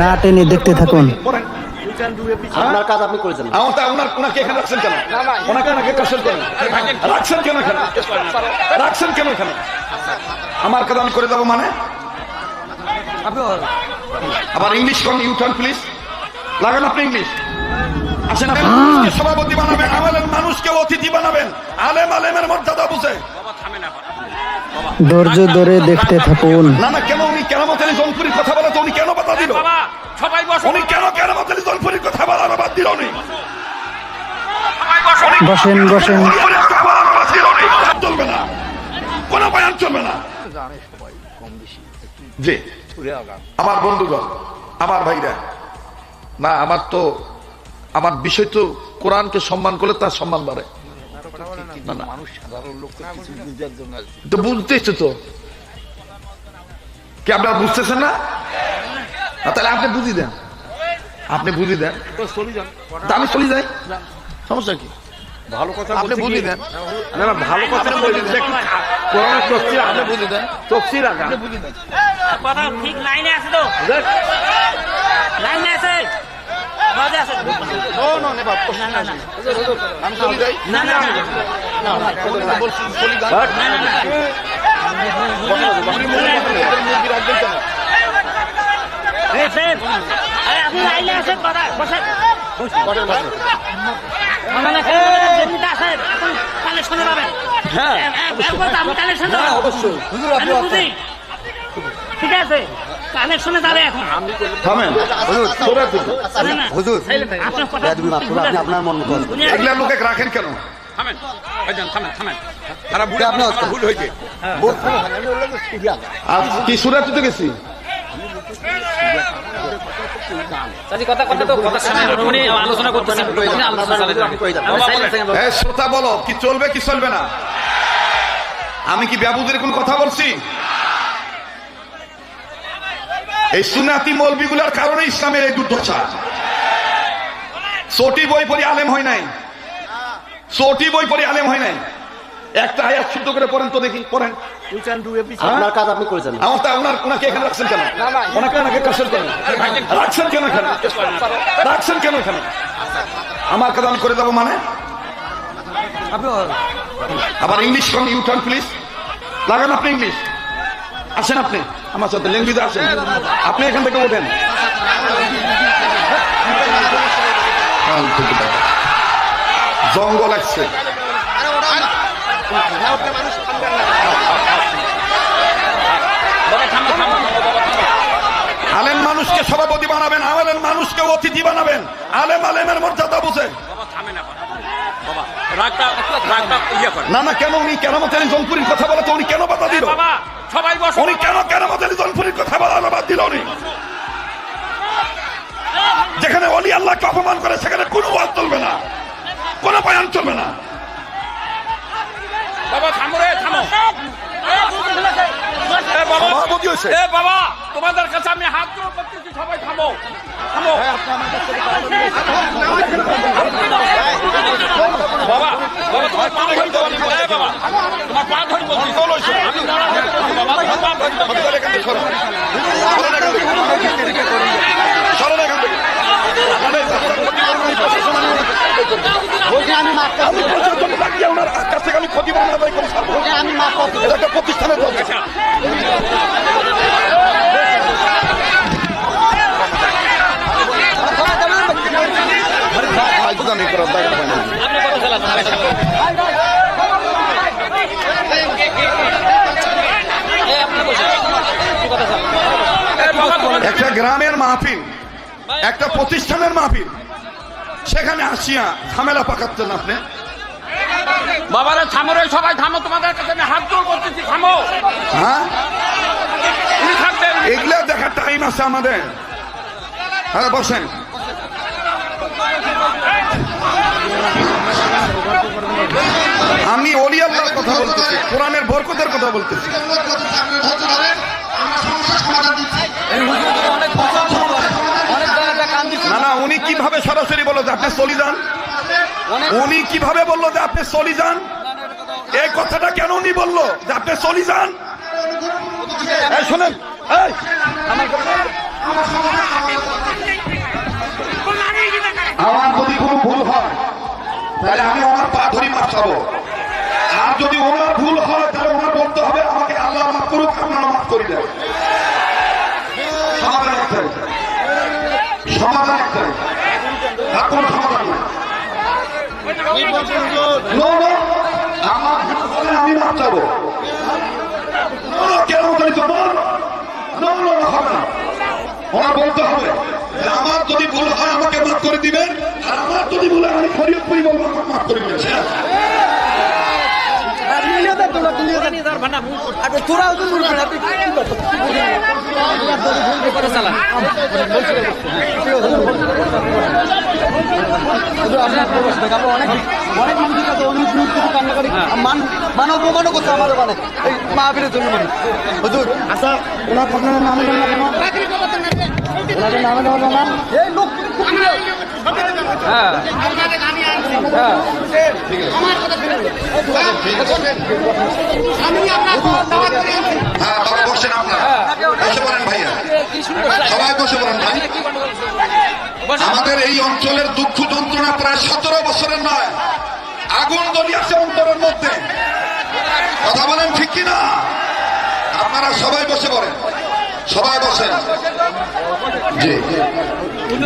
না টেনে দেখতে থাকুন। আপনার কাজ আপনি করেছেন আমার তা ওনাকে এখানে রাখছেন কেন? ওনাকে ওনাকে কাছেন কেন? রাখছেন কেন এখানে? রাখছেন কেন এখানে? আমার কাজ আমি করে দেবো মানে? আবার ইংলিশ কোন ইউ টার্ন প্লিজ লাগান আপনি ইংলিশ আসেন আপনি। সভাপতি বানাবেন আলেম মানুষকে অতিথি বানাবেন। আলেম আলেমের মর্যাদা বুঝে। ধৈর্য ধরে দেখতে থাকুন। না না কেন উনি কেরামত আলী জনপুরীর কথা বলে তো উনি কেন বাধা দিল। সবাই উনি কেন জনপুরীর কথা বলার বাদ দিল উনি? বসেন বসেন। চলবে না। কোনো বয়ান চলবে না। জি। আমার বন্ধুগণ আমার ভাইরা। না আমার তো আমার বিষয় তো কোরআনকে সম্মান করলে তার সম্মান বাড়ে। বুঝতেছো তো? কি আপনারা বুঝতেছেন না, তাহলে আপনি বুঝি দেন আপনি বুঝি দেন তা আমি চলে যাই সমস্যা কি ভালো কথা আপনি বুঝি দেন না না ভালো কথা বলি কোরআনের তফসির আপনি বুঝে দেন তফসির আপনি বুঝে দেন কথা ঠিক লাইনে আছে তো লাইনে আছে না না না আমি চলে যাই না না না না না না এই স্যার আরে আপনি লাইনে আছেন কথা বসেন। না না আছে কালেকশনে হ্যাঁ আমি অবশ্যই। হুজুর আমি বুঝি। ঠিক আছে। কানেকশনে যাবে এখন। থামেন। হুজুর আপনার আপনি মন মতো এগুলা লোকে রাখেন কেন? থামেন। ভাইজান থামেন থামেন। তারা ভুল আপনি ভুল হয়েছে। আর কি সুরাত তো গেছি উনি আলোচনা করতেছেন উনি আলোচনা চালাতে এ, শ্রোতা বলো কি চলবে কি চলবে না? আমি কি ব্যাবুদের কোন কথা বলছি? এই সুনাতি মৌলবিগুলার কারণে ইসলামের এই দুর্দশা। চটি বই পড়ি আলেম হয় নাই। চটি বই পড়ি আলেম হয় নাই। একটা আয়াত শুদ্ধ করে পড়েন তো দেখি পড়েন। আপনার কাজ আপনি করেছেন আমার তা ওনার ওনাকে এখানে রাখছেন কেন? ওনাকে ওনাকে কেন? রাখছেন কেন এখানে? রাখছেন কেন এখানে? আমার কাজ আমি করে দেবো মানে? আবার ইংলিশ কোন ইউ টার্ন প্লিজ লাগান আপনি ইংলিশ আসেন আপনি। আমার সাথে ল্যাঙ্গুয়েজে আসেন। আপনি এখান থেকে ওঠেন। জঙ্গল আসছে আলেম মানুষকে সভাপতি বানাবেন, আলেম মানুষকে অতিথি বানাবেন। আলেম আলেমের মর্যাদা বুঝে। না না, কেন উনি কেরামত আলী জনপুরীর কথা বলে তো উনি কেন বাধা দিল? উনি কেন কেরামত আলী জনপুরীর কথা বলার বাদ দিল উনি? যেখানে অলি আল্লাহকে অপমান করে, সেখানে কোনো ওয়াজ চলবে না, কোনো বয়ান চলবে না। বাবা থামো রে থামো এ বাবা সভাপতি হয়েছে এ বাবা তোমাদের কাছে আমি হাত জোড় করতেছি সবাই থামো থামো বাবা বাবা তোমার পা ধরি এ বাবা তোমার পা ধরি বলছি আমি বাবা তোমার পা ধরি বলছি। সরেন এখান থেকে। আমি লাগিয়ে ওনার কাছ থেকে আমি ক্ষতি বর্ণনা আদায় করে ছাড়বো। এটা একটা প্রতিষ্ঠানের দল। ফালতুদামি করার দরকার হয় না। আপনি কত চালাচ্ছেন একটা গ্রামের মাহফিল একটা প্রতিষ্ঠানের মাহফিল। সেখানে আসিয়া ঝামেলা পাকাচ্ছেন আপনি। বাবারা থামো রে সবাই থামো তোমাদের কাছে আমি হাত জোড় করতেছি থামো। হ্যাঁ? এগুলো দেখার টাইম আছে আমাদের। হ্যাঁ বসেন। আমি অলি আল্লাহর কথা বলতেছি কোরআনের বরকতের কথা বলতেছি। না না উনি কীভাবে সরাসরি বলল যে আপনি চলি যান? উনি কীভাবে বলল যে আপনি চলি যান? এই কথাটা কেন উনি বলল যে আপনি চলি যান? শোনেন আমার যদি কোনো ভুল হয় তাহলে আমি আমার পা ধরি মাপ চাবো। আর যদি ওনার ভুল হয় তাহলে ওনার বলতে হবে আমাকে আল্লাহ মাফ করুক আপনারা মাফ করি দেয় একটাই সমাধান একটাই আর কোনো সমাধান নাই আমার আমি no, no, হবে না। ওনার বলতে হবে আমার যদি ভুল হয় আমাকে মাফ করে দিবেন আর আমার যদি ভুল হয় আমি ফরিয়তপুরি বলব আমাকে মাফ করে দিবেন। মানব অপমানও করছে আমার ওখানে এই মাহফিলের জন্য মানে হুজুর আচ্ছা ওনার আপনার নামে ওনাদের নামে এই লোক হ্যাঁ বাবা আপনারা বসে পড়েন ভাইয়া। সবাই বসে পড়েন ভাই। আমাদের এই অঞ্চলের দুঃখ যন্ত্রণা প্রায় সতেরো বছরের নয়। আগুন দলিয়াছে অন্তরের মধ্যে। কথা বলেন ঠিক কিনা? আপনারা সবাই বসে পড়েন। সবাই বসেন। জি।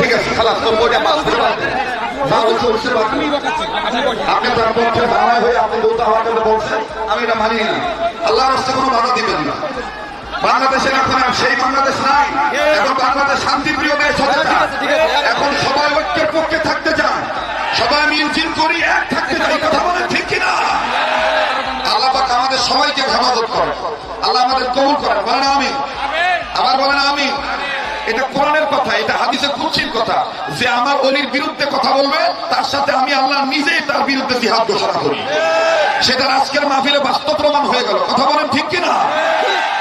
ঠিক আছে। খালাস তোর বইটা পাস করে বাদ দে। মা বলছে বসে বাদ দে। আপনি তার পক্ষে দাঁড়ায় হয়ে আপনি বলতে আমার কাছে বলছেন আমি এটা মানি না। আল্লাহ রাস্তা কোনো বাধা দিবেন না। বাংলাদেশের এখন সেই বাংলাদেশ নাই। এখন বাংলাদেশ শান্তিপ্রিয় দেশ হতে চায়। এখন সবাই ঐক্যের পক্ষে থাকতে চায়। সবাই মিলজিল করি এক থাকতে চাই কথা বলে ঠিক কিনা? আল্লাহ পাক আমাদের সবাইকে হেফাজত করে আল্লাহ আমাদের কবুল করে বলেন আমি আবার বলেন আমি এটা কোরআনের কথা, এটা হাদিসের কুচির কথা। যে আমার অলির বিরুদ্ধে কথা বলবে, তার সাথে আমি আল্লাহ নিজেই তার বিরুদ্ধে জিহাদ ঘোষণা করি। সেটা আজকের মাহফিলে বাস্তব প্রমাণ হয়ে গেল। কথা বলেন ঠিক কিনা?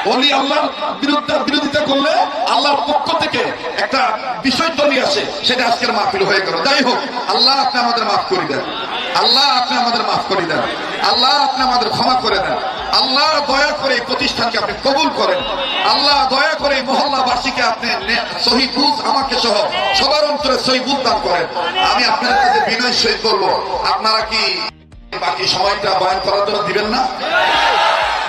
অলি আল্লাহর বিরুদ্ধে বিরোধিতা করলে আল্লাহর পক্ষ থেকে একটা বিষয় তৈরি আসে, সেটা আজকের মাহফিল হয়ে গেল। যাই হোক, আল্লাহ আপনি আমাদের মাফ করে দেন। আল্লাহ আপনি আমাদের মাফ করে দেন। আল্লাহ আপনি আমাদের ক্ষমা করে দেন। আল্লাহ দয়া করে এই প্রতিষ্ঠানকে আপনি কবুল করেন। আল্লাহ দয়া করে এই মহল্লাবাসীকে আপনি বুঝ আমাকে সহ সবার অন্তরে সহি বুঝ দান করেন। আমি আপনাদের কাছে বিনয় সহিত করব আপনারা কি বাকি সময়টা বয়ান করার জন্য দিবেন না?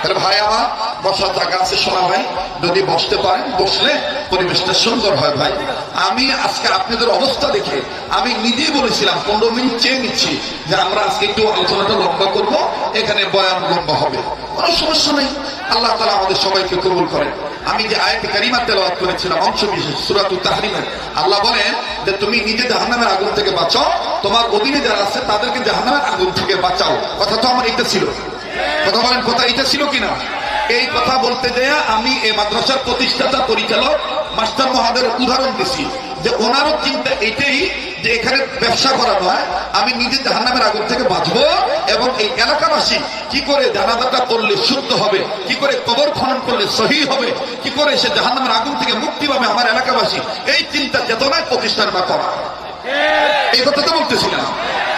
তাহলে ভাই আমার, বসার জায়গা আছে শোনা ভাই, যদি বসতে পারেন, বসলে পরিবেশটা সুন্দর হয় ভাই। আমি আজকে আপনাদের অবস্থা দেখে আমি নিজেই বলেছিলাম, পনেরো মিনিট চেয়ে নিচ্ছি যে আমরা আজকে একটু আলোচনাটা লম্বা করব, এখানে বয়ান লম্বা হবে। কোনো সমস্যা নেই। আল্লাহ তালা আমাদের সবাইকে কবুল করেন। আমি যে আয়াতে কারিমা তেলাওয়াত করেছিলাম, অংশ বিশেষ সুরাতুল তাহরিমের আল্লাহ বলেন যে তুমি নিজে জাহান্নামের আগুন থেকে বাঁচাও, তোমার অধীনে যারা আছে তাদেরকে জাহান্নামের আগুন থেকে বাঁচাও। কথা তো আমার এটা ছিল। কথা বলেন, কথা এটা ছিল কিনা? এই কথা বলতে যেয়ে আমি এই মাদ্রাসার প্রতিষ্ঠাতা, পরিচালক মাস্টার মহাদের উদাহরণ দিছি, যে ওনারও চিন্তা এটাই যে এখানে ব্যবসা করা নয়, আমি নিজে জাহান্নামের আগুন থেকে বাঁচবো এবং এই এলাকাবাসী কি করে জানাজাটা করলে শুদ্ধ হবে, কি করে কবর খনন করলে সহি হবে, কি করে সে জাহান্নামের আগুন থেকে মুক্তি পাবে আমার এলাকাবাসী, এই চিন্তা চেতনায় প্রতিষ্ঠানটা করা। এই কথা তো বলতেছিলাম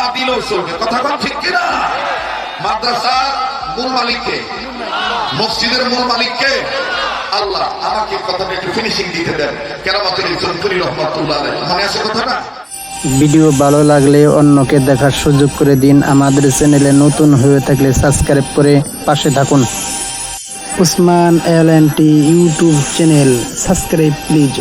না দিলেও চলবে। কথা কথা ঠিক কিনা? মাদ্রাসা মূল মালিককে, মসজিদের মূল মালিককে আল্লাহ আমাকে কথাটা একটু ফিনিশিং দিতে দেন। কেরামতের জনপুরি রহমতুল্লাহ মনে আছে কথাটা? ভিডিও ভালো লাগলে অন্যকে দেখার সুযোগ করে দিন। আমাদের চ্যানেলে নতুন হয়ে থাকলে সাবস্ক্রাইব করে পাশে থাকুন। Usman L T YouTube channel subscribe please